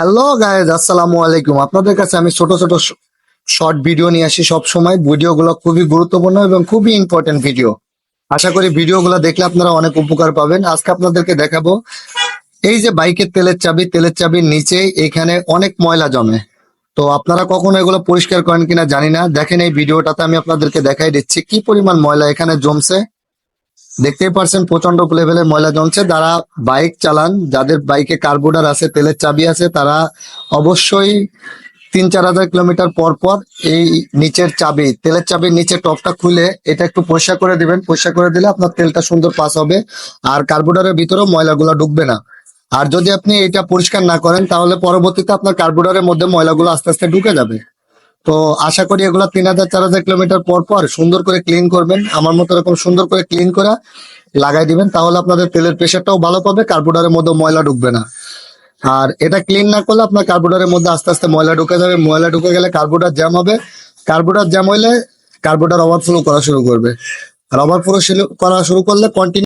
Hello guys আসসালামু আলাইকুম। আপনাদের কাছে আমি ছোট ছোট শর্ট ভিডিও নিয়ে আসি সব সময় ভিডিওগুলো খুবই গুরুত্বপূর্ণ এবং খুবই ইম্পর্টেন্ট ভিডিও আশা করি ভিডিওগুলো দেখলে আপনারা অনেক উপকার পাবেন। আজকে আপনাদেরকে দেখাবো, এই যে বাইকের তেলের চাবি, তেলের চাবির নিচে এখানে অনেক ময়লা জমে। তো আপনারা কখনো এগুলো পরিষ্কার করেন কিনা জানি না। দেখেন এই ভিডিওটাতে আমি আপনাদেরকে দেখাই দিচ্ছি, কি পরিমাণ ময়লা এখানে জমছে। দেখতেই পারছেন প্রচণ্ড লেভেলের ময়লা জমছে। যারা বাইক চালান, যাদের বাইকে কার্বোডার আছে, তেলের চাবি আছে, তারা অবশ্যই তিন চার হাজার কিলোমিটার পর পর এই নিচের চাবি, তেলের চাবির নিচে টপটা খুলে এটা একটু পরিষ্কার করে দিবেন। পরিষ্কার করে দিলে আপনার তেলটা সুন্দর পাস হবে আর কার্বোর্ডারের ভিতরেও ময়লাগুলো ঢুকবে না। আর যদি আপনি এটা পরিষ্কার না করেন, তাহলে পরবর্তীতে আপনার কার্বোর্ডারের মধ্যে ময়লাগুলো আস্তে আস্তে ঢুকে যাবে। তো আশা করি এগুলো তিন হাজার, চার হাজার কিলোমিটার পর পর সুন্দর করে ক্লিন করবেন। আমার মতো এরকম সুন্দর করে ক্লিন করা লাগাই দিবেন, তাহলে আপনাদের তেলের প্রেশারটাও ভালো পাবে কার্বোরেটরের মধ্যে ময়লা ঢুকবে না। আর এটা ক্লিন না করলে আপনার কার্বোডারের মধ্যে আস্তে আস্তে ময়লা ঢুকে যাবে, ময়লা ঢুকে গেলে কার্বোডার জ্যাম হবে। কার্বোডার জ্যাম হইলে কার্বোরেটর ওভারফ্লো করা শুরু করবে। আর ওভারফ্লো করা শুরু করলে কন্টিনিউ